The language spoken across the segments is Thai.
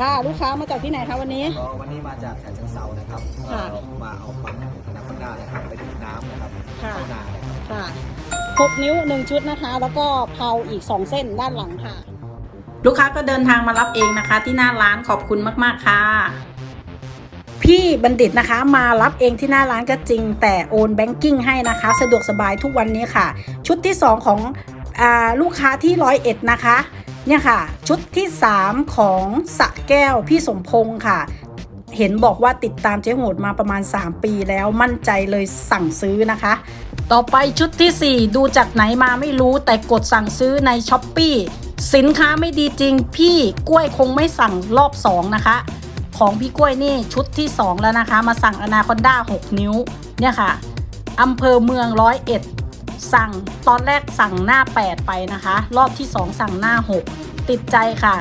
ค่ะ ลูกค้ามาจากที่ไหนคะวันนี้ ก็วันนี้มาจากฉะเชิงเซานะครับค่ะเอ่อมาเอาปั๊มอนาคอนด้านะครับไปดูดน้ำนะครับค่ะ เข้านานะครับค่ะหกนิ้วหนึ่งชุดนะคะ แล้วก็เพาอีกสองเส้นด้านหลังค่ะ ลูกค้าก็เดินทางมารับเองนะคะ ที่หน้าร้านขอบคุณมากๆค่ะ พี่บัณฑิตนะคะมารับเองที่หน้าร้านก็จริง แต่โอนแบงกิ้งให้นะคะ สะดวกสบายทุกวันนี้ค่ะ ชุดที่ 2 ของอาลูกค้าที่ร้อยเอ็ดนะคะ เนี่ยค่ะ ชุดที่ 3 ของสะแก้วพี่สมพงศ์ค่ะ เห็นบอกว่าติดตามเจ๊โหดมาประมาณ 3 ปีแล้วมั่นใจเลยสั่งซื้อนะคะ ต่อไปชุดทีสี่ 4 ดูจากไหนมาไม่รู้แต่กดสั่งซื้อในช้อปปีสินค้าไม่ดีจริง พี่กล้วยคงไม่สั่งรอบ 2 นะคะ ของพี่กล้วยนี่ชุดที่ 2 แล้วนะคะ มาสั่งอนาคอนด้า6 นิ้วเนี่ยค่ะอำเภอเมืองร้อยเอ็ด สั่งตอนแรกสั่งหน้า 8 ไปนะคะ รอบที่ 2 สั่งหน้า 6 ติดใจค่ะ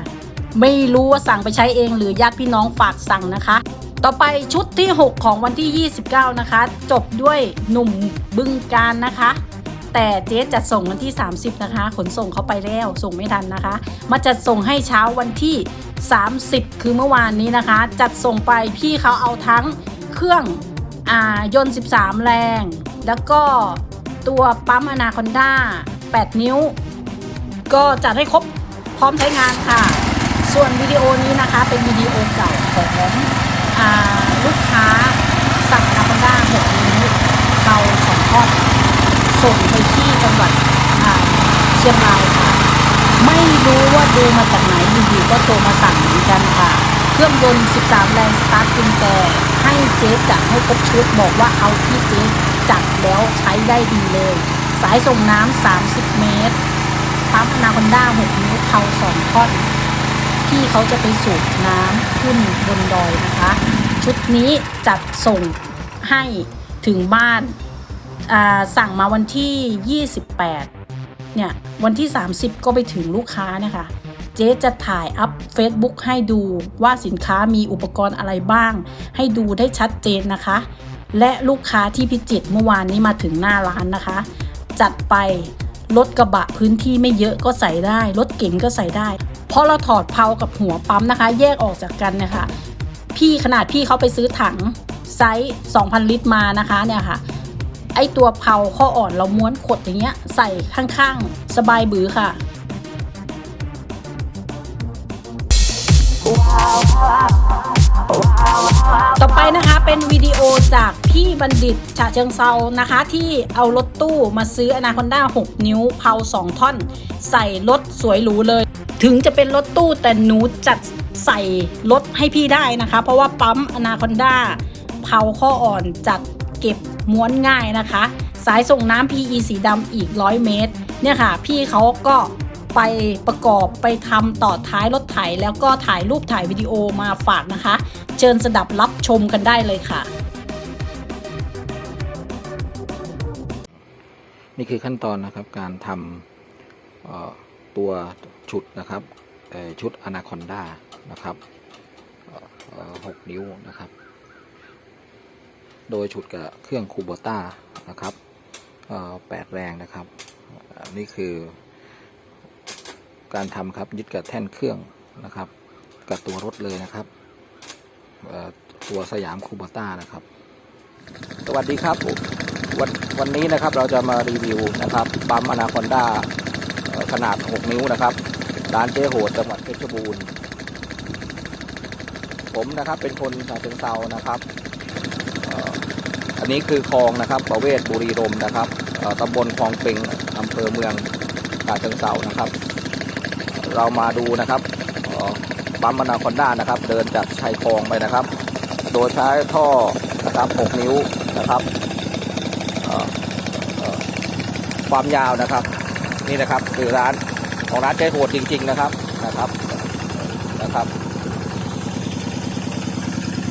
ไม่รู้ว่าสั่งไปใช้เองหรือญาติพี่น้องฝากสั่งนะคะ ต่อไปชุดที่ 6 ของวันที่ 29 นะคะ จบด้วยหนุ่มบึงการนะคะ แต่เจ๊จัดส่งวันที่ 30 นะคะ ขนส่งเขาไปแล้วส่งไม่ทันนะคะ มาจัดส่งให้เช้าวันที่ 30 คือเมื่อวานนี้นะคะ จัดส่งไปพี่เขาเอาทั้งเครื่องอ่ายนต์13 แรง แล้วก็ ตัวปั๊มอนาคอนด้า8 นิ้ว ก็จัดให้ครบพร้อมใช้งานค่ะ ส่วนวิดีโอนี้นะคะเป็นวิดีโอเก่าของอลูกค้าสั่งอนาคอนด้า6นิ้วเราสองทอดส่งไปที่จังหวัดเชียงรายค่ะ ไม่รู้ว่าดูมาจากไหนอยู่ๆก็โทรมาสั่งเหมือนกันค่ะ ครื่องยนต์ 13 แรงสตาร์ทกุญแจให้เจ๊จัดให้ครบชุดบอกว่าเอาที่เจ๊จัดแล้วใช้ได้ดีเลย สายส่งน้ำ 30 เมตรปั๊มอนาคอนด้า 6 นิ้วเผา2ท่อนพี่เขาจะไปสูบน้ำขึ้นบนดอยนะคะ ชุดนี้จัดส่งให้ถึงบ้านสั่งมาวันที่ 28 เนี่ย วันที่ 30 ก็ไปถึงลูกค้านะคะ เจ๊จะถ่ายอัพ Facebook ให้ดูว่าสินค้ามีอุปกรณ์อะไรบ้าง ให้ดูได้ชัดเจนนะคะ และลูกค้าที่พิจิตเมื่อวานนี้มาถึงหน้าร้านนะคะ จัดไปรถกระบะพื้นที่ไม่เยอะก็ใส่ได้รถเก๋งก็ใส่ได้เพราะเราถอดเพากับหัวปั๊มนะคะ แยกออกจากกันนะคะ พี่ขนาดพี่เขาไปซื้อถังไซส์2,000 ลิตรมานะคะเนี่ยค่ะไอตัวเพาข้ออ่อนเราม้วนขดอย่างเงี้ยใส่ข้างๆ สบายบือค่ะ ต่อไปนะคะเป็นวิดีโอจากพี่บัณฑิตฉะเชิงเซานะคะที่เอารถตู้มาซื้ออนาคอนด้า6 นิ้วเพา2 ท่อน ใส่รถสวยหรูเลย ถึงจะเป็นรถตู้แต่หนูจัดใส่รถให้พี่ได้นะคะ เพราะว่าปั๊มอนาคอนด้าเพาข้ออ่อนจัดเก็บม้วนง่ายนะคะ สายส่งน้ำ PE สีดำอีก 100 เมตร เนี่ยค่ะ พี่เขาก็ ไปประกอบไปทำต่อท้ายรถไถแล้วก็ถ่ายรูปถ่ายวิดีโอมาฝากนะคะ เชิญสดับรับชมกันได้เลยค่ะ นี่คือขั้นตอนนะครับการทำตัวชุดนะครับชุดอนาคอนด้านะครับหกนิ้วนะครับ โดยชุดกับเครื่องคูโบต้านะครับแปดแรงนะครับนี่คือ การทำครับยึดกับแท่นเครื่องนะครับ กับตัวรถเลยนะครับตัวสยามคูโบต้านะครับ สวัสดีครับวันวันนี้นะครับเราจะมารีวิวนะครับปั๊มอนาคอนด้าขนาด 6 นิ้วนะครับร้านเจ๊โหดจังหวัดเพชรบูรณ์ ผมนะครับเป็นคนฉะเชิงเซานะครับอันนี้คือคลองนะครับประเวศบุรีรมนะครับตำบลคลองเป็งอำเภอเมืองฉะเชิงเซานะครับ เรามาดูนะครับปั๊มอนาคอนด้านะครับ เดินจากชายคลองไปนะครับ โดยใช้ท่อนะครับ 6 นิ้วนะครับความยาวนะครับ นี่นะครับคือร้านของร้านใจโหดจริง ๆนะครับนะครับนะครับ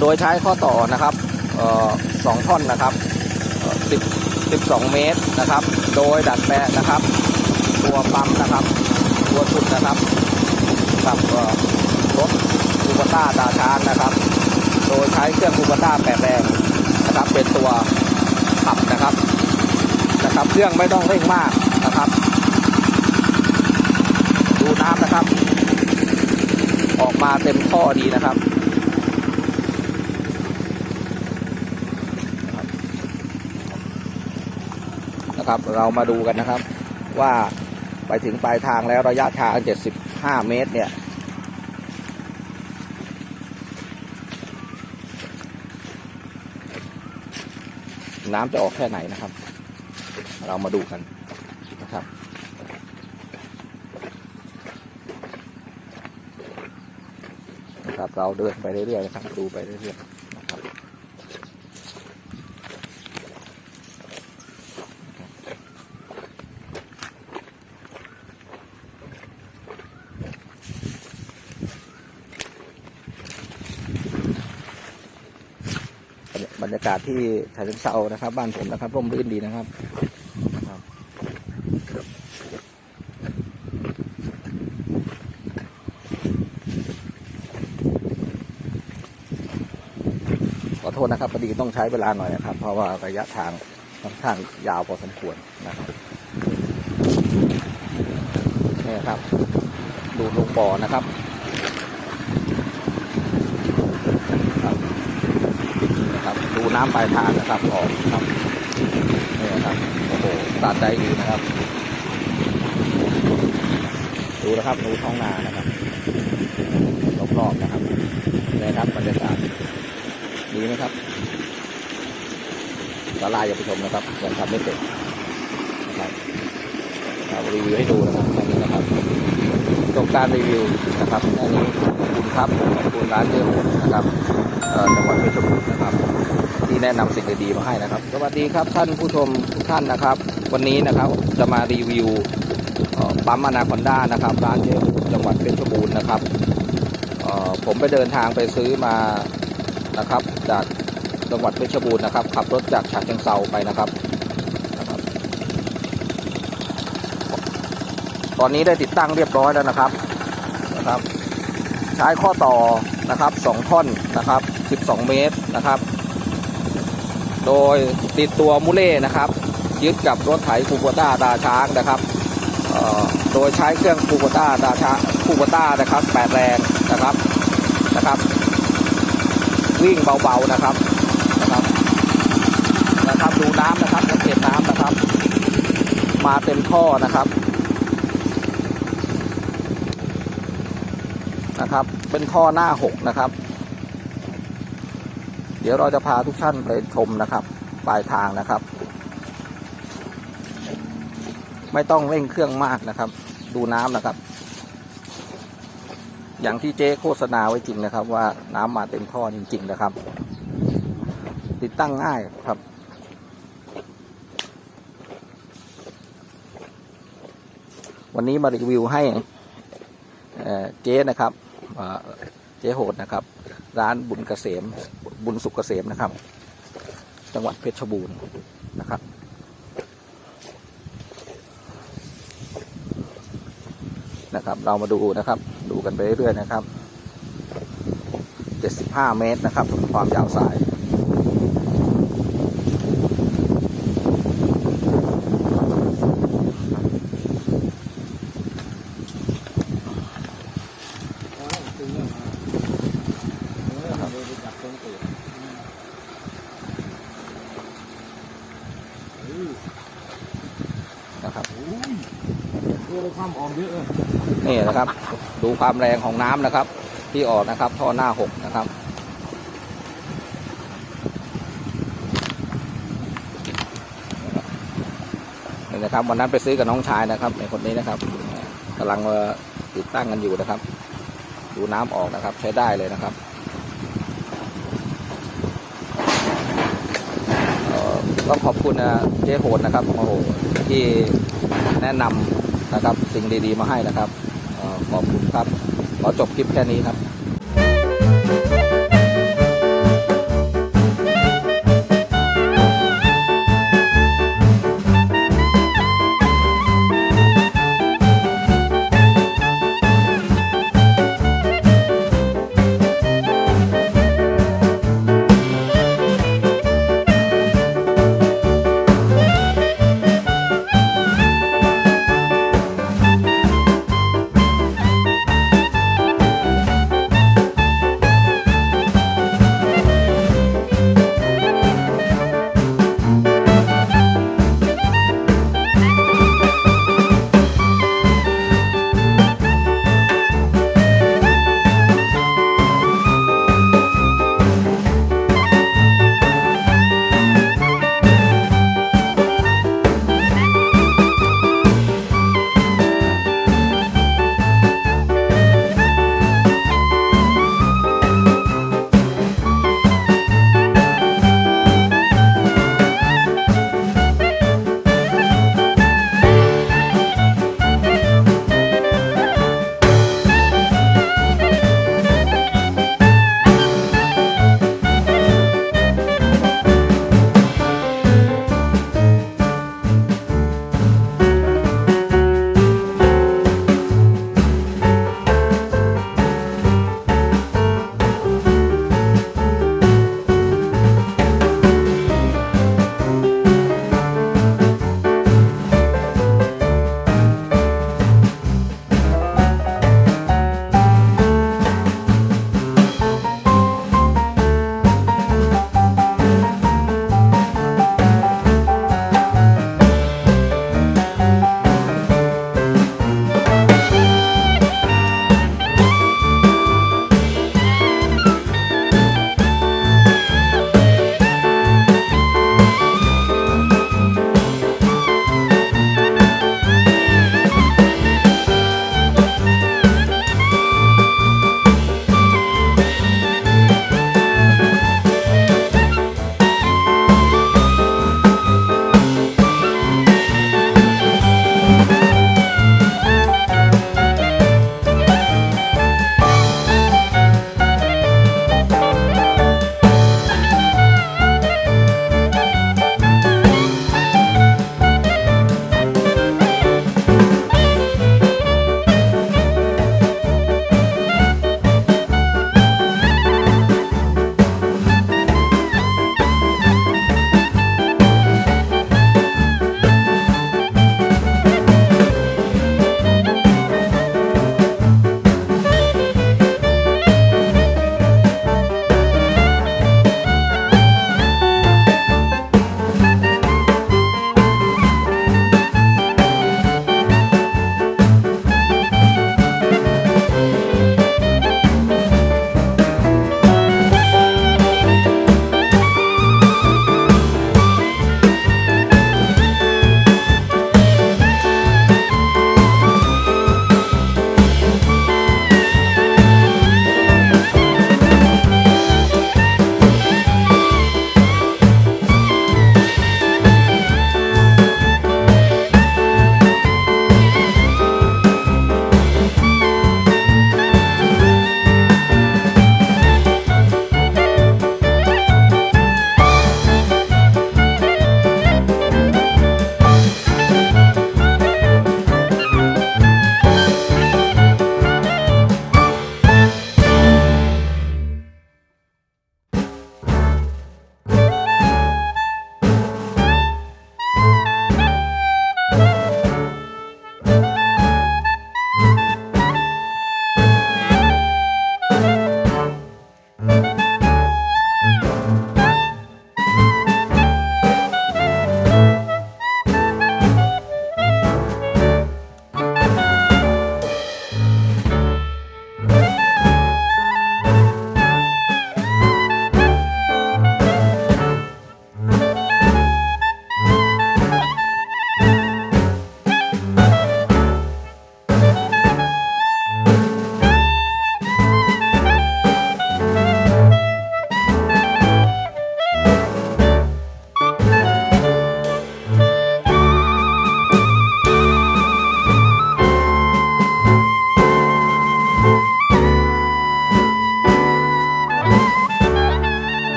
โดยใช้ข้อต่อนะครับออสองท่อนนะครับเอ่อสิบสิบสองเมตรนะครับ โดยดัดแปะนะครับ ตัวปั๊มนะครับ ตัวสุดนะครับกับรถคูปต้าตาช้างนะครับ โดยใช้เครื่องคูปต้าแปดแรงนะครับ เป็นตัวขับนะครับนะครับ เครื่องไม่ต้องเร่งมากนะครับ ดูน้ำนะครับ ออกมาเต็มท่อดีนะครับนะครับ เรามาดูกันนะครับว่า ไปถึงปลายทางแล้วระยะทาง 75 เมตรเนี่ย น้ำจะออกแค่ไหนนะครับ เรามาดูกันนะครับนะครับ เราเดินไปเรื่อยๆนะครับ ดูไปเรื่อยๆนะครั บรรยากาศที่ฉะเชิงเซานะครับ บ้านผมนะครับร่มรื่นดีนะครับขอโทษนะครับพอดีต้องใช้เวลาหน่อยนะครับ เพราะว่าระยะทางค่อนข้างยาวพอสมควรนะครับนี่ครับ ดูลงบ่อนะครับ น้ำปลายทางนะครับออกครับนี่นะครับโอ้โหสาดใจดีนะครับ ดูนะครับดูท้องนานะครับรอบๆนะครับนี่ครับบรรยากาศดีไหมครับสาลายอย่าไปชมนะครับยังทำไม่เสร็จนะครับเรารีวิวให้ดูนะครับแค่นี้นะครับจบการรีวิวนะครับแค่นี้ขอบคุณครับขอบคุณร้านเจโหดนะครับจังหวัดเพชรบูรณ์นะครับ แนะนำสิ่งดีๆมาให้นะครับ สวัสดีครับท่านผู้ชมทุกท่านนะครับ วันนี้นะครับจะมารีวิวปั๊มอนาคอนด้านะครับร้านเจโหดจังหวัดเพชรบูรณ์นะครับผมไปเดินทางไปซื้อมานะครับ จากจังหวัดเพชรบูรณ์นะครับขับรถจากฉะเชิงเซาไปนะครับนะครับ ตอนนี้ได้ติดตั้งเรียบร้อยแล้วนะครับนะครับ ใช้ข้อต่อนะครับสองท่อนนะครับ 12 เมตรนะครับ โดยติดตัวมูเล่นะครับ ยึดกับรถไถคูโบต้าดาช้างนะครับโดยใช้เครื่องคูโบต้าดาช้างคูโบต้านะครับ8แรงนะครับนะครับ วิ่งเบาๆนะครับนะครับนะครับดูน้ำนะครับสังเกตน้ำนะครับ มาเต็มท่อนะครับนะครับ เป็นท่อหน้าหกนะครับ เดี๋ยวเราจะพาทุกท่านไปชมนะครับ ปลายทางนะครับ ไม่ต้องเร่งเครื่องมากนะครับ ดูน้ำนะครับ อย่างที่เจ๊โฆษณาไว้จริงนะครับ ว่าน้ำมาเต็มท่อจริง ๆ นะครับ ติดตั้งง่ายครับวันนี้มารีวิวให้เอ่อเจ๊นะครับเอ่อเจ๊โหดนะครับ ร้านบุญเกษมบุญสุขเกษมนะครับ จังหวัดเพชรบูรณ์นะครับ นะครับ เรามาดูนะครับ ดูกันไปเรื่อยๆนะครับ 75 เมตรนะครับ ความยาวสาย นะครับนี่นะครับ ดูความแรงของน้ำนะครับ ที่ออกนะครับ ท่อหน้าหกนะครับนี่นะครับวันนั้นไปซื้อกับน้องชายนะครับในคนนี้นะครับกำลังมาติดตั้งกันอยู่นะครับ ดูน้ำออกนะครับ ใช้ได้เลยนะครับเอ่อ ต้องขอบคุณนะเจ๊โหดนะครับโอ้โหที่แนะนำนะครับสิ่งดีๆมาให้นะครับออขอบคุณครับ ขอจบคลิปแค่นี้ครับ